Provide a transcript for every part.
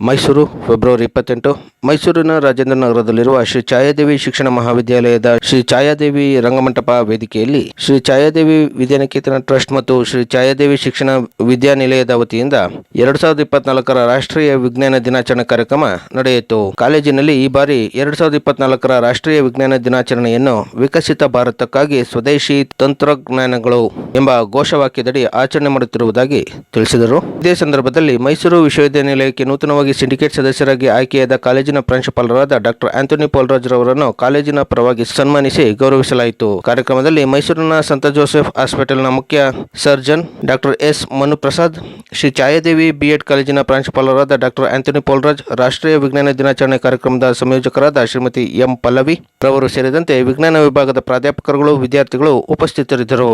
Mysuru, February ಇಪ್ಪತ್ತೆಂಟು. ಮೈಸೂರಿನ ರಾಜೇಂದ್ರ ನಗರದಲ್ಲಿರುವ ಶ್ರೀ ಛಾಯಾದೇವಿ ಶಿಕ್ಷಣ ಮಹಾವಿದ್ಯಾಲಯದ ಶ್ರೀ ಛಾಯಾದೇವಿ ರಂಗಮಂಟಪ ವೇದಿಕೆಯಲ್ಲಿ ಶ್ರೀ ಛಾಯಾದೇವಿ ವಿದ್ಯಾನಿಕೇತನ ಟ್ರಸ್ಟ್ ಮತ್ತು ಶ್ರೀ ಛಾಯಾದೇವಿ ಶಿಕ್ಷಣ ವಿದ್ಯಾನಿಲಯದ ವತಿಯಿಂದ ಎರಡ್ ಸಾವಿರದ ಇಪ್ಪತ್ನಾಲ್ಕರ ರಾಷ್ಟ್ರೀಯ ವಿಜ್ಞಾನ ದಿನಾಚರಣೆ ಕಾರ್ಯಕ್ರಮ ನಡೆಯಿತು. ಕಾಲೇಜಿನಲ್ಲಿ ಈ ಬಾರಿ ಎರಡ್ ಸಾವಿರದ ಇಪ್ಪತ್ನಾಲ್ಕರ ರಾಷ್ಟ್ರೀಯ ವಿಜ್ಞಾನ ದಿನಾಚರಣೆಯನ್ನು ವಿಕಸಿತ ಭಾರತಕ್ಕಾಗಿ ಸ್ವದೇಶಿ ತಂತ್ರಜ್ಞಾನಗಳು ಎಂಬ ಘೋಷವಾಕ್ಯದಡಿ ಆಚರಣೆ ಮಾಡುತ್ತಿರುವುದಾಗಿ ತಿಳಿಸಿದರು. ಇದೇ ಸಂದರ್ಭದಲ್ಲಿ ಮೈಸೂರು ವಿಶ್ವವಿದ್ಯಾನಿಲಯಕ್ಕೆ ನೂತನವಾಗಿ ಸಿಂಡಿಕೇಟ್ ಸದಸ್ಯರಾಗಿ ಆಯ್ಕೆಯಾದ ಕಾಲೇಜಿನ ಪ್ರಾಂಶುಪಾಲರಾದ ಡಾಕ್ಟರ್ ಆಂಥೋನಿ ಪೋಲ್ರಾಜ್ ರವರನ್ನು ಕಾಲೇಜಿನ ಪರವಾಗಿ ಸನ್ಮಾನಿಸಿ ಗೌರವಿಸಲಾಯಿತು. ಕಾರ್ಯಕ್ರಮದಲ್ಲಿ ಮೈಸೂರಿನ ಸಂತ ಜೋಸೆಫ್ ಹಾಸ್ಪಿಟಲ್ನ ಮುಖ್ಯ surgeon doctor S Manuprasad, Shri Chhayadevi B Ed ಕಾಲೇಜಿನ ಪ್ರಾಂಶುಪಾಲರಾದ ಡಾಕ್ಟರ್ ಆಂಥೋನಿ ಪೋಲ್ರಾಜ್, ರಾಷ್ಟ್ರೀಯ ವಿಜ್ಞಾನ ದಿನಾಚರಣೆ ಕಾರ್ಯಕ್ರಮದ ಸಂಯೋಜಕರಾದ ಶ್ರೀಮತಿ ಎಂ ಪಲ್ಲವಿ ರವರು ಸೇರಿದಂತೆ ವಿಜ್ಞಾನ ವಿಭಾಗದ ಪ್ರಾಧ್ಯಾಪಕರುಗಳು, ವಿದ್ಯಾರ್ಥಿಗಳು ಉಪಸ್ಥಿತರಿದ್ದರು.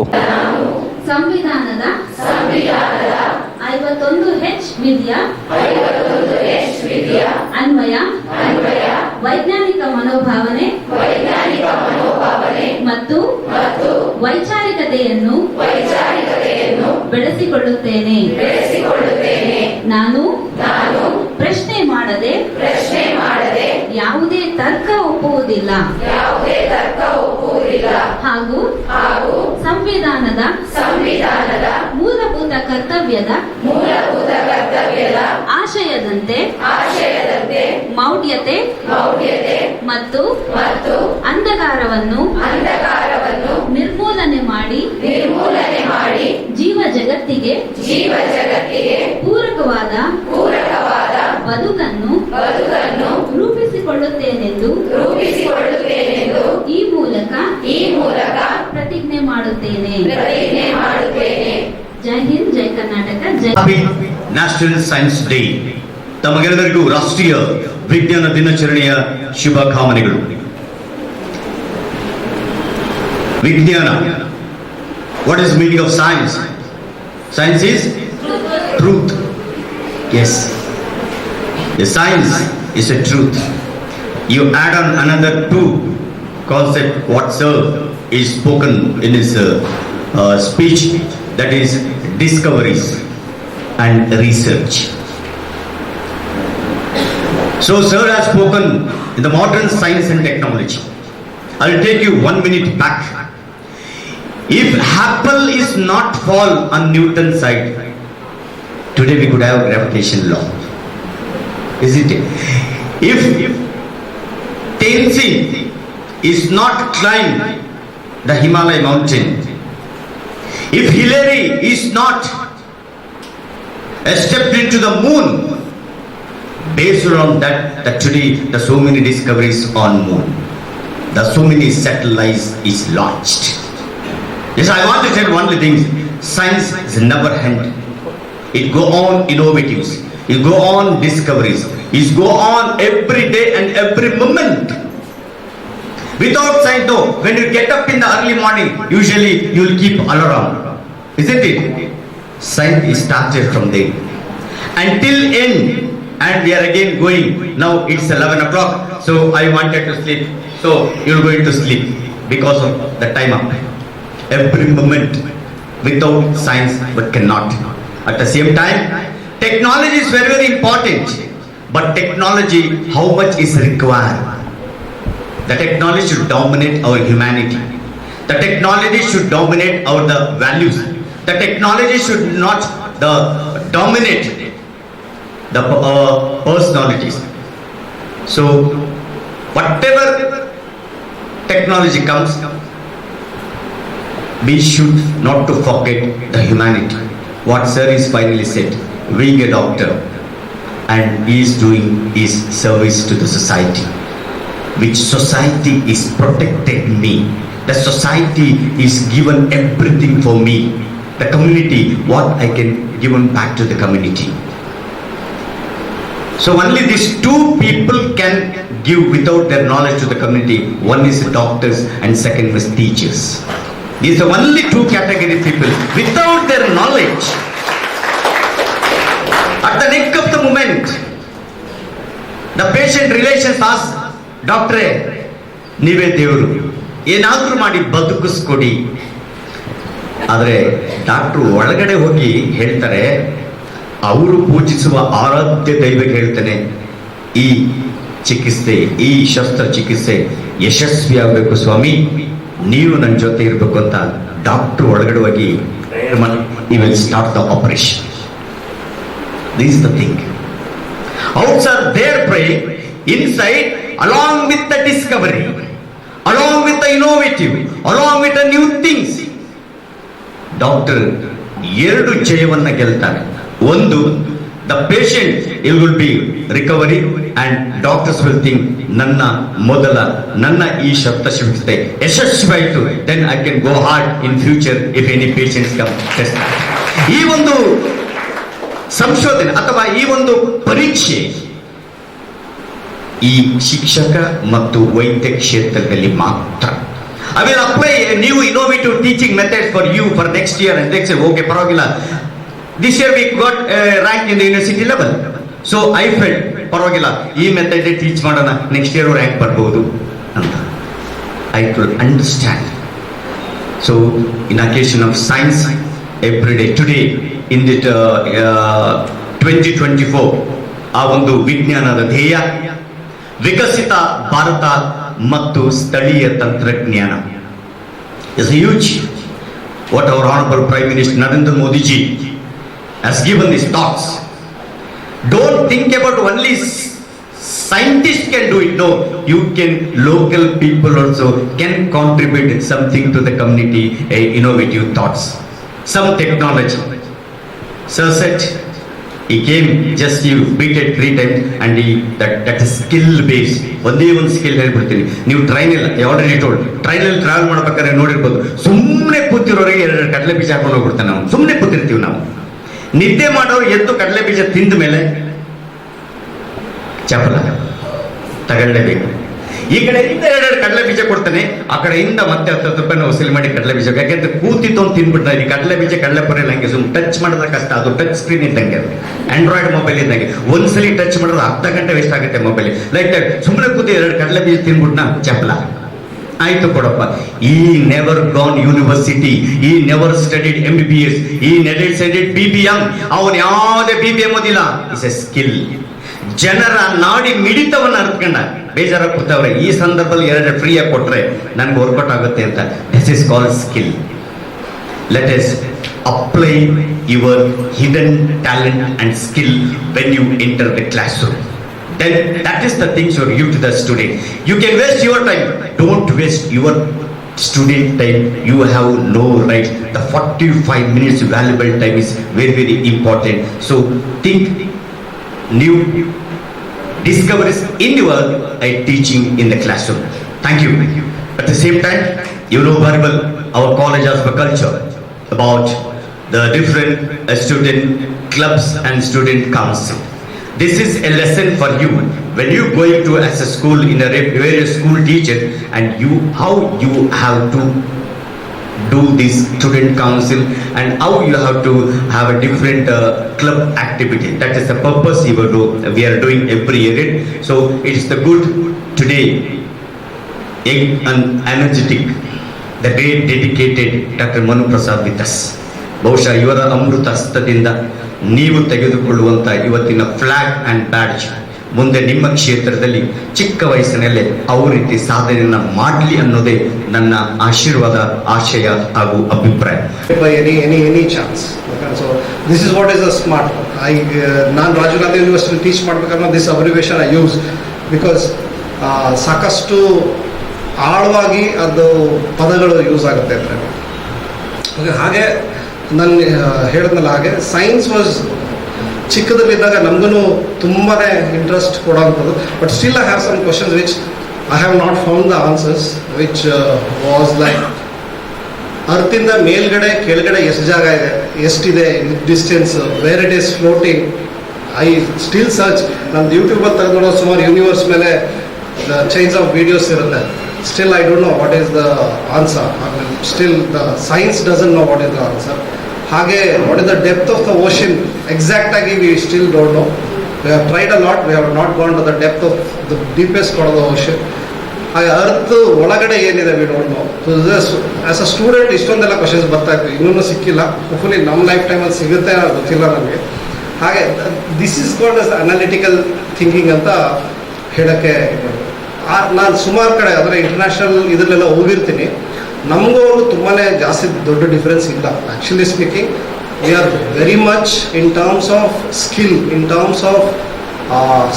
ಸಂವಿಧಾನದ ಐವತ್ತೊಂದು ಹೆಚ್ ವಿಧಿಯ ಅನ್ವಯ ವೈಜ್ಞಾನಿಕ ಮನೋಭಾವನೆ ವೈಜ್ಞಾನಿಕ ಮನೋಭಾವನೆ ಮತ್ತು ವೈಚಾರಿಕತೆಯನ್ನು ವೈಚಾರಿಕತೆಯನ್ನು ಬೆಳೆಸಿಕೊಳ್ಳುತ್ತೇನೆ. ಬೆಳೆಸಿಕೊಳ್ಳುತ್ತೇನೆ. ನಾನು ನಾನು ಪ್ರಶ್ನೆ ಮಾಡದೆ ಪ್ರಶ್ನೆ ಮಾಡದೆ ಯಾವುದೇ ತರ್ಕ ಒಪ್ಪುವುದಿಲ್ಲ. ಹಾಗೂ ಹಾಗೂ ಸಂವಿಧಾನದ ಸಂವಿಧಾನದ ಮೂಲಭೂತ ಕರ್ತವ್ಯದ ಆಶಯದಂತೆ ಮೌಢ್ಯತೆ ಮತ್ತು ಅಂಧಕಾರವನ್ನು ನಿರ್ಮೂಲನೆ ಮಾಡಿ ನಿರ್ಮೂಲನೆ ಮಾಡಿ ಜೀವ ಜಗತ್ತಿಗೆ ಪೂರಕವಾದ ಬದುಕನ್ನು ರೂಪಿಸಿಕೊಳ್ಳುತ್ತೇನೆಂದು ರೂಪಿಸಿಕೊಳ್ಳುತ್ತೇನೆಂದು ಈ ಮೂಲಕ ಈ ಪ್ರತಿಜ್ಞೆ ಮಾಡುತ್ತೇನೆ. ಪ್ರತಿಜ್ಞೆ ಮಾಡುತ್ತೇನೆ. Jai Hind Jai Karnataka Jai national science day ತಮಗೆಲ್ಲರಿಗೂ ರಾಷ್ಟ್ರೀಯ ವಿಜ್ಞಾನ ದಿನಾಚರಣೆಯ ಶುಭಕಾಮನೆಗಳು ವಿಜ್ಞಾನ what is meaning of science science is truth S The science is a truth. You add on another two concept what Sir is spoken in his uh, uh, speech that is discoveries and research. So Sir has spoken in the modern science and technology. I'll take you one minute back. If apple is not fall on Newton's side, today we could have a gravitation law isn't it? If if Tenzin is not climbed the Himalaya mountain, if Hillary is not stepped into the moon, based on that, that today the so many discoveries on moon, the so many satellites is launched. Yes, I want to tell one thing: science is never end. It go on innovatives. It go on discoveries. It go on every day and every moment. Without science, though, when you get up in the early morning, usually you will keep alarm, isn't it? Science is started from there until end, and we are again going. Now it's 11 o'clock, so I wanted to sleep. So you're going to sleep because of the time up. Every moment without science, but cannot. At the same time, technology is very very important but technology how much is required the technology should dominate our humanity the technology should dominate our the values the technology should not the dominate the uh, personalities. So whatever technology comes we should not to forget the humanity. What sir is finally said being a doctor and he is doing his service to the society which society is protected me. The society is given everything for me. The community what i can given back to the community so only these two people can give without their knowledge to the community one is doctors and second is teachers these are only two category people without their knowledge at the neck of the moment, the patient relations ask, Doctor, ನೀವೇ ದೇವರು ಏನಾದ್ರೂ Badukus Kodi, ಆದರೆ doctor ಒಳಗಡೆ ಹೋಗಿ ಹೇಳ್ತಾರೆ ಅವರು ಪೂಜಿಸುವ ಆರಾಧ್ಯ ದೈವಕ್ಕೆ ಹೇಳ್ತಾನೆ, ಈ ಚಿಕಿತ್ಸೆ, ಈ ಶಸ್ತ್ರಚಿಕಿತ್ಸೆ ಯಶಸ್ವಿ ಆಗಬೇಕು ಸ್ವಾಮಿ. ನೀವು ನನ್ನ ಜೊತೆ ಇರಬೇಕು ಅಂತ ಡಾಕ್ಟರ್ ಒಳಗಡೆ ಹೋಗಿ will start the operation this the thing outs are there pray inside along with the discovery along with the innovative along with new things doctor ಎರಡು ಜಯವನ್ನ ಗೆಲ್ತಾರೆ. ಒಂದು the patient ill will be recovery and doctors will think ನನ್ನ ಮೊದಲ, ನನ್ನ ಈ ಶಬ್ದ ಶಸ್ತ್ರಚಿಕಿತ್ಸೆ ಯಶಸ್ವಿಯಾಯಿತು then I can go hard in future if any patients come test ಈ ಒಂದು ಸಂಶೋಧನೆ ಅಥವಾ ಈ ಒಂದು ಪರೀಕ್ಷೆ ಈ ಶಿಕ್ಷಕ ಮತ್ತು ವೈದ್ಯ ಕ್ಷೇತ್ರದಲ್ಲಿ ಮಾತ್ರ. I will apply new innovative teaching method for you for next year next okay ಪರವಾಗಿಲ್ಲ. This year we got rank in university level so I felt ಪರವಾಗಿಲ್ಲ, ಈ ಮೆಥಡ್ ಟೀಚ್ ಮಾಡೋಣ ನೆಕ್ಸ್ಟ್ ಇಯರ್ ರ್ಯಾಂಕ್ ಬರ್ಬೋದು ಅಂತ. I could understand so in occasion of science every day today in that twenty twenty four ಆ ಒಂದು ವಿಜ್ಞಾನದ ಧ್ಯೇಯ, ವಿಕಸಿತ ಭಾರತ ಮತ್ತು ಸ್ಥಳೀಯ ತಂತ್ರಜ್ಞಾನ. Is huge what our honourable prime minister Narendra Modi ji has given these thoughts. Don't think about only scientists can do it. No, you can, local people also can contribute something to the community, a innovative thoughts, some technology. Sir said, he came just you beat it three times and he, that, that is skill based. ಒಂದೇ ಒಂದು skill ಹೇಳ್ಬಿಡ್ತೀನಿ ನೀವು train ಇಲ್ಲ already told ಟ್ರೈನಲ್ಲಿ travel ಮಾಡ್ಬೇಕಾದ್ರೆ ನೋಡಿರ್ಬೋದು ಸುಮ್ಮನೆ ಕೂತಿರೋರಿಗೆ ಎರಡು ಕಡಲೆ ಬೀಜ ಹಾಕೊಂಡು ಹೋಗ್ಬಿಡ್ತಾನೆ ನಾವು ಸುಮ್ಮನೆ ಕೂತಿರ್ತೀವಿ ನಾವು ನಿದ್ದೆ ಮಾಡೋರು ಎದ್ದು ಕಡಲೆ ಬೀಜ ತಿಂದ ಮೇಲೆ ಚಪಲ ತಗೊಳ್ಳೇಬೇಕು. ಈ ಕಡೆಯಿಂದ ಎರಡೆರಡು ಕಡಲೆ ಬೀಜ ಕೊಡ್ತಾನೆ, ಆ ಕಡೆಯಿಂದ ಮತ್ತೆ ಹತ್ತು ಹತ್ತು ರೂಪಾಯಿ ವಸೂಲಿ ಮಾಡಿ ಕಡಲೆ ಬೀಜ. ಯಾಕೆಂದ್ರೆ ಕೂತಿತ್ತು ಅಂತ ತಿನ್ಬಿಡ್ತಾರೆ ಈ ಕಡಲೆ ಬೀಜ ಕಡಲೆ ಪೊರೆ ಹಂಗೆ ಸುಮ್ ಟಚ್ ಮಾಡಿದ್ರೆ ಕಷ್ಟ, ಅದು ಟಚ್ ಸ್ಕ್ರೀನ್ ಇದ್ದಂಗೆ ಆಂಡ್ರಾಯ್ಡ್ ಮೊಬೈಲ್ ಇದ್ದಂಗೆ. ಒಂದ್ಸಲಿ ಟಚ್ ಮಾಡಿದ್ರೆ ಅರ್ಧ ಗಂಟೆ ವೇಸ್ಟ್ ಆಗುತ್ತೆ ಮೊಬೈಲ್ ಲೈಕ್ ಸುಮ್ಮನೆ ಕೂತಿ ಎರಡು ಕಡಲೆ ಬೀಜ ತಿಂದ್ಬಿಟ್ನ ಚಪಲ ಆಯ್ತು ಕೊಡಪ್ಪ he never gone university he never studied M B B S he needed studied B B M ಅವನು ಯಾವುದೇ ಬಿ ಬಿ ಎಂ ಓದಿಲ್ಲ. ಇಸ್ ಎ ಸ್ಕಿಲ್ ಜನರ ನಾಡಿ ಮಿಡಿತವನ್ನು ಅರ್ಥಕೊಂಡ ಬೇಜಾರ ಕೂತವ್ರೆ, ಈ ಸಂದರ್ಭದಲ್ಲಿ ಎರಡು ಫ್ರೀ ಆಗಿ ಕೊಟ್ರೆ ನನ್ಗೆ ವರ್ಕೌಟ್ ಆಗುತ್ತೆ ಅಂತ. This is call skill let us apply your hidden talent and skill when you enter the classroom then that is the things you give to the student. You can waste your time. Don't waste your student time. You have no right. The 45 minutes valuable time is very very important. So think new discoveries in your uh, teaching in the classroom. Thank you. At the same time you know very well our college has a culture about the different student clubs and student council this is a lesson for you when you going to as a school in a re- various school teacher and you how you have to do this student council and how you have to have a different uh, club activity that is the purpose you will do we are doing every year so it is the good today young and energetic the great dedicated doctor Manu Prasad with us ಬಹುಶಃ ಇವರ ಅಮೃತ ಹಸ್ತದಿಂದ ನೀವು ತೆಗೆದುಕೊಳ್ಳುವಂತ ಇವತ್ತಿನ flag and badge ಮುಂದೆ ನಿಮ್ಮ ಕ್ಷೇತ್ರದಲ್ಲಿ ಚಿಕ್ಕ ವಯಸ್ಸಿನಲ್ಲೇ ಅವು ರೀತಿ ಸಾಧನೆಯನ್ನ ಮಾಡಲಿ ಅನ್ನೋದೇ ನನ್ನ ಆಶೀರ್ವಾದ, ಆಶಯ ಹಾಗೂ ಅಭಿಪ್ರಾಯ. Any any any chance so this is what is a smart I ನಾನು ರಾಜೀವ್ ಗಾಂಧಿ ಯೂನಿವರ್ಸಿಟಿ ಟೀಚ್ ಮಾಡ್ಬೇಕಾದ್ರೆ this abbreviation I use because ಸಾಕಷ್ಟು ಆಳವಾಗಿ ಅದು ಪದಗಳು ಯೂಸ್ ಆಗುತ್ತೆ ಅಂದರೆ ಹಾಗೆ ನಾನು ಹೇಳಿದ್ನಲ್ಲ ಹಾಗೆ ಸೈನ್ಸ್ ವಾಸ್ ಚಿಕ್ಕದಲ್ಲಿದ್ದಾಗ ನಮಗೂ ತುಂಬಾ interest ಕೊಡೋವಂಥದ್ದು but still I have some questions which I have not found the answers which was like ಅರ್ತಿಂದ ಮೇಲ್ಗಡೆ, ಕೆಳಗಡೆ ಎಷ್ಟು ಜಾಗ ಇದೆ, ಎಷ್ಟಿದೆ distance where it is floating I still search ನಮ್ದು ಯೂಟ್ಯೂಬಲ್ಲಿ ತೆಗೆದು ಸುಮಾರು ಯೂನಿವರ್ಸ್ ಮೇಲೆ ಚೈನ್ಸ್ ಆಫ್ ವಿಡಿಯೋಸ್ ಇರುತ್ತೆ. Still I don't know what is the answer still the science doesn't know what is the answer ಹಾಗೆ what is the depth of the ocean exact ಆಗಿ we still don't know we have tried a lot we have not gone to the depth of the deepest part ocean the ಹಾಗೆ earth ಒಳಗಡೆ ಏನಿದೆ we don't know as a student ಇಷ್ಟೊಂದೆಲ್ಲ questions ಬರ್ತಾ ಇತ್ತು. ಇನ್ನೂ ಸಿಕ್ಕಿಲ್ಲ. Hopefully ನಮ್ಮ life ಟೈಮಲ್ಲಿ ಸಿಗುತ್ತೆ ಗೊತ್ತಿಲ್ಲ ನಮಗೆ. ಹಾಗೆ this is called as analytical thinking ಅಂತ ಹೇಳೋಕ್ಕೆ ನಾನು ಸುಮಾರು ಕಡೆ ಅಂದರೆ ಇಂಟರ್ನ್ಯಾಷನಲ್ ಇದರಲ್ಲೆಲ್ಲ ಹೋಗಿರ್ತೀನಿ. ನಮಗೂ ಅವರು ತುಂಬಾ ಜಾಸ್ತಿ ದೊಡ್ಡ ಡಿಫ್ರೆನ್ಸ್ ಇಲ್ಲ actually speaking we are very much in terms of skill in terms of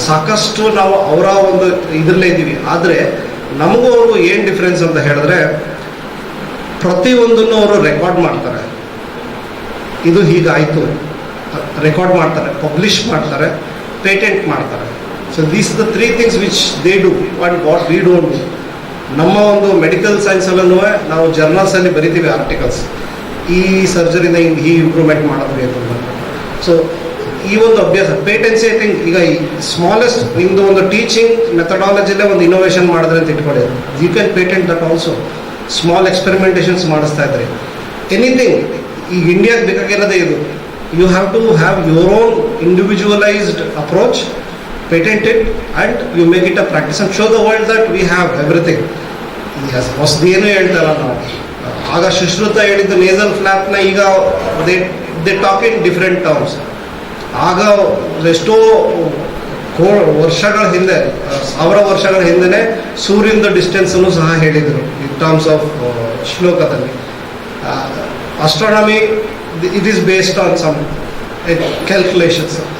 ಸಾಕಷ್ಟು ನಾವು ಅವರ ಒಂದು ಇದರಲ್ಲೇ ಇದ್ದೀವಿ. ಆದರೆ ನಮಗೂ ಅವರು ಏನು ಡಿಫ್ರೆನ್ಸ್ ಅಂತ ಹೇಳಿದ್ರೆ, ಪ್ರತಿಯೊಂದನ್ನು ಅವರು ರೆಕಾರ್ಡ್ ಮಾಡ್ತಾರೆ. ಇದು ಹೀಗಾಯಿತು. ರೆಕಾರ್ಡ್ ಮಾಡ್ತಾರೆ ಪಬ್ಲಿಷ್ ಮಾಡ್ತಾರೆ ಪೇಟೆಂಟ್ ಮಾಡ್ತಾರೆ. So these the three things which they do what what we don't do ನಮ್ಮ ಒಂದು ಮೆಡಿಕಲ್ ಸೈನ್ಸಲ್ಲೂ ನಾವು ಜರ್ನಲ್ಸಲ್ಲಿ ಬರಿತೀವಿ ಆರ್ಟಿಕಲ್ಸ್ ಈ ಸರ್ಜರಿನ ಹಿಂಗೆ ಈ ಇಂಪ್ರೂವ್ಮೆಂಟ್ ಮಾಡಿದ್ವಿ ಅಂತ ಸೊ ಈ ಒಂದು ಅಭ್ಯಾಸ ಪೇಟೆನ್ಸಿ ಐ ಥಿಂಕ್ ಈಗ ಈ ಸ್ಮಾಲೆಸ್ಟ್ ನಿಮ್ಮದು ಒಂದು ಟೀಚಿಂಗ್ ಮೆಥಡಾಲಜಿಲೇ ಒಂದು ಇನೋವೇಷನ್ ಮಾಡಿದ್ರೆ ಅಂತ ಇಟ್ಕೊಳ್ಳಿ. You can patent that also small experimentations ಮಾಡಿಸ್ತಾ ಇದ್ರಿ. ಎನಿಥಿಂಗ್ ಈಗ ಇಂಡಿಯಾಗೆ ಬೇಕಾಗಿರೋದೇ ಇದು. You have to have your own individualized approach patent it and you make it a practice and show the world that we have everything ಹೊಸದೇನು ಹೇಳ್ತಾರ ನಾವು. ಆಗ ಸುಶ್ರುತ ಹೇಳಿದ್ದು ನೇಸಲ್ ಫ್ಲಾಪ್ನ ಈಗ they they talk in different terms ಆಗ ಎಷ್ಟೋ ಕೋ ವರ್ಷಗಳ ಹಿಂದೆ, ಸಾವಿರ ವರ್ಷಗಳ ಹಿಂದೆ ಸೂರ್ಯನ ಡಿಸ್ಟೆನ್ಸನ್ನು ಸಹ ಹೇಳಿದರು ಇನ್ ಟರ್ಮ್ಸ್ ಆಫ್ ಶ್ಲೋಕದಲ್ಲಿ. Astronomy it is based